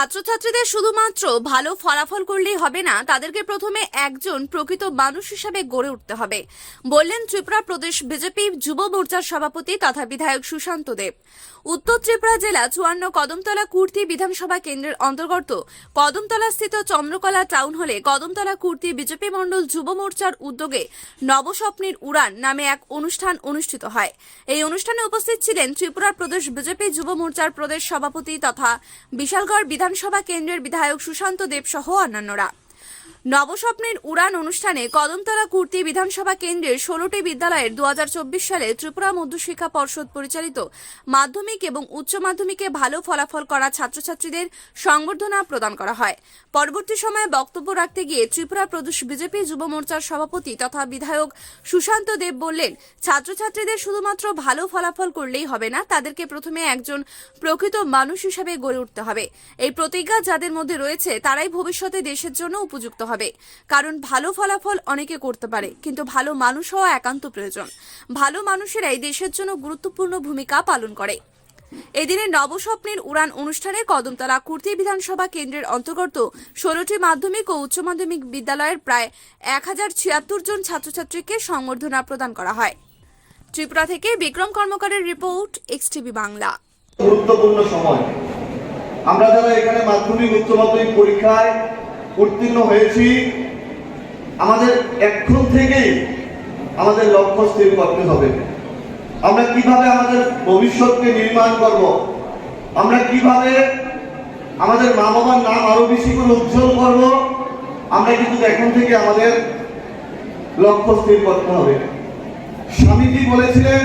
ছাত্রছাত্রীদের শুধুমাত্র ভালো ফলাফল করলেই হবে না, তাদেরকে প্রথমে একজন প্রকৃত মানুষ হিসাবে গড়ে উঠতে হবে। বললেন ত্রিপুরা প্রদেশ বিজেপি যুব মোর্চার সভাপতি তথা বিধায়ক সুশান্ত দেব। উত্তর ত্রিপুরা জেলা চুয়ান্ন কদমতলা কুর্তি বিধানসভা কেন্দ্রের অন্তর্গত কদমতলা স্থিত চন্দ্রকলা টাউন হলে কদমতলা কুর্তি বিজেপি মণ্ডল যুব মোর্চার উদ্যোগে নবস্বপ্নের উড়ান নামে এক অনুষ্ঠান অনুষ্ঠিত হয়। এই অনুষ্ঠানে উপস্থিত ছিলেন ত্রিপুরা প্রদেশ বিজেপি যুব মোর্চার প্রদেশ সভাপতি তথা বিশালগড় বিধানসভা কেন্দ্রের বিধায়ক সুশান্ত দেব সহ অন্যান্যরা। নবস্বপ্নের উড়ান অনুষ্ঠানে কদমতলা কুর্তি বিধানসভা কেন্দ্রের ষোলোটি বিদ্যালয়ের দু হাজার চব্বিশ সালে ত্রিপুরা মধ্যশিক্ষা পর্ষদ পরিচালিত মাধ্যমিক এবং উচ্চ মাধ্যমিকে ভালো ফলাফল করা ছাত্রছাত্রীদের সংবর্ধনা প্রদান করা হয়। পরবর্তী সময়ে বক্তব্য রাখতে গিয়ে ত্রিপুরা প্রদেশ বিজেপি যুব মোর্চার সভাপতি তথা বিধায়ক সুশান্ত দেব বললেন, ছাত্রছাত্রীদের শুধুমাত্র ভালো ফলাফল করলেই হবে না, তাদেরকে প্রথমে একজন প্রকৃত মানুষ হিসাবে গড়ে উঠতে হবে। এই প্রতিজ্ঞা যাদের মধ্যে রয়েছে, তারাই ভবিষ্যতে দেশের জন্য উপযুক্ত হবে। কারণ ভালো ফলাফল অনেকে করতে পারে, কিন্তু ভালো মানুষ হওয়া একান্ত প্রয়োজন। ভালো মানুষেরাই দেশের জন্য গুরুত্বপূর্ণ ভূমিকা পালন করে। এদিনে নবস্বপ্নের উড়ান অনুষ্ঠানে কদমতলা কুর্তি বিধানসভা কেন্দ্রের অন্তর্গত ষোলোটি মাধ্যমিক ও উচ্চ মাধ্যমিক বিদ্যালয়ের প্রায় এক হাজার ছিয়াত্তর জন ছাত্রছাত্রীকে সংবর্ধনা প্রদান করা হয়। ত্রিপুরা থেকে বিক্রম কর্মকারের রিপোর্ট এক্সটিভি বাংলা। গুরুত্বপূর্ণ সময়। আমরা যারা এখানে মাধ্যমিক উচ্চ মাধ্যমিক পরীক্ষায় উত্তীর্ণ হয়েছি। আমাদের এখন থেকেই আমাদের লক্ষ্য স্থির করতে হবে। আমরা কীভাবে আমাদের ভবিষ্যৎকে নির্মাণ করব? আমরা কীভাবে আমাদের মা বাবার নাম আরও বেশি করে উজ্জ্বল করব? আমরা কিন্তু এখন থেকে আমাদের লক্ষ্য স্থির করতে হবে। স্বামীজি বলেছিলেন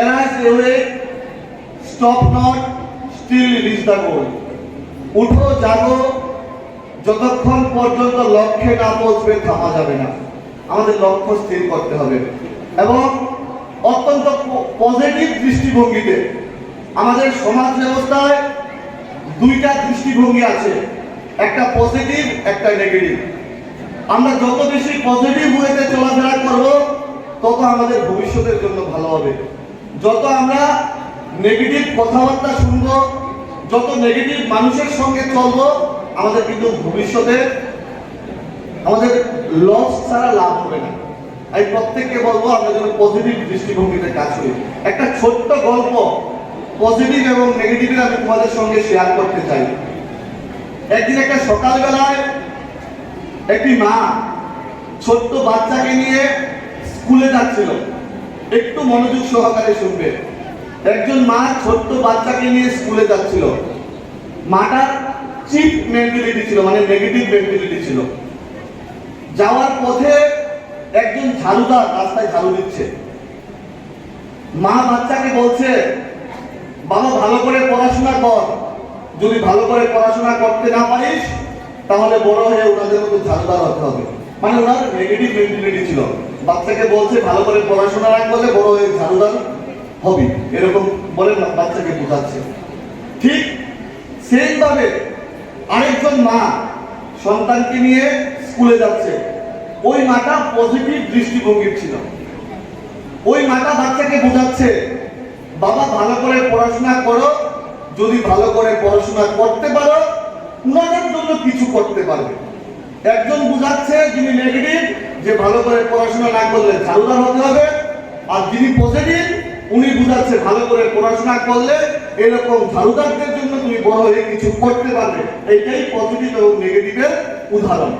arise awake stop not still reach the goal উঠো, জাগো যতক্ষণ পর্যন্ত লক্ষ্যে না পৌঁছবে, থামা যাবে না। আমাদের লক্ষ্য স্থির করতে হবে। এবং অত্যন্ত পজিটিভ দৃষ্টিভঙ্গিতে আমাদের সমাজ ব্যবস্থায় দুইটা দৃষ্টিভঙ্গি আছে। একটা পজিটিভ একটা নেগেটিভ আমরা যত বেশি পজিটিভ ওয়েতে চলাফেরা করব, তত আমাদের ভবিষ্যতের জন্য ভালো হবে। যত আমরা নেগেটিভ কথাবার্তা শুনব, যত নেগেটিভ মানুষের সঙ্গে চলব আমাদের কিন্তু ভবিষ্যতে আমাদের লস ছাড়া লাভ হবে না। আমি প্রত্যেককে বলব, আমরা যেন পজিটিভ দৃষ্টিভঙ্গিতে কাজ করি। একটা ছোট্ট গল্প পজিটিভ এবং নেগেটিভের আমি তোমাদের সঙ্গে শেয়ার করতে চাই। একদিন একটা সকালবেলায় একটি মা ছোট্ট বাচ্চাকে নিয়ে স্কুলে যাচ্ছিল। একটু মনোযোগ সহকারে শুনবে। একজন মা ছোট্ট বাচ্চাকে নিয়ে স্কুলে যাচ্ছিল। মাটার চিপ মেন্টালিটি ছিল মানে নেগেটিভ মেন্টালিটি ছিল। যাওয়ার পথে একজন ঝাড়ুদার রাস্তায় ঝাড়ু দিচ্ছে। মা বাচ্চাকে বলছে, বাবা, ভালো করে পড়াশোনা কর। যদি ভালো করে পড়াশোনা করতে না পারিস, তাহলে বড় হয়ে ওনাদের মতো ঝাড়ুদার হতে হবে। মানে ওনার নেগেটিভ মেন্টালিটি ছিল। বাচ্চাকে বলছে, ভালো করে পড়াশোনা রাখ বলে বড় হয়ে ঝাড়ুদার হবে। এরকম বলে না বাচ্চাকে বোঝাচ্ছে। ঠিক সেই ভাবে আরেকজন মা সন্তানকে নিয়ে স্কুলে যাচ্ছে। ওই মাটা পজিটিভ দৃষ্টিভঙ্গির ছিল। ওই মাটা বাচ্চাকে বোঝাচ্ছে, বাবা, ভালো করে পড়াশোনা করো। যদি ভালো করে পড়াশোনা করতে পারো উনাদের জন্য কিছু করতে পারবে। একজন বুঝাচ্ছে, যিনি নেগেটিভ যে ভালো করে পড়াশোনা না করলে ঝাড়ুদার হতে হবে। আর যিনি পজিটিভ উনি বুঝাচ্ছে ভালো করে পড়াশোনা করলে এরকম ঝাড়ুদারদের জন্য তুমি বড় হয়ে কিছু করতে পারবে। এইটাই পজিটিভ এবং নেগেটিভের উদাহরণ।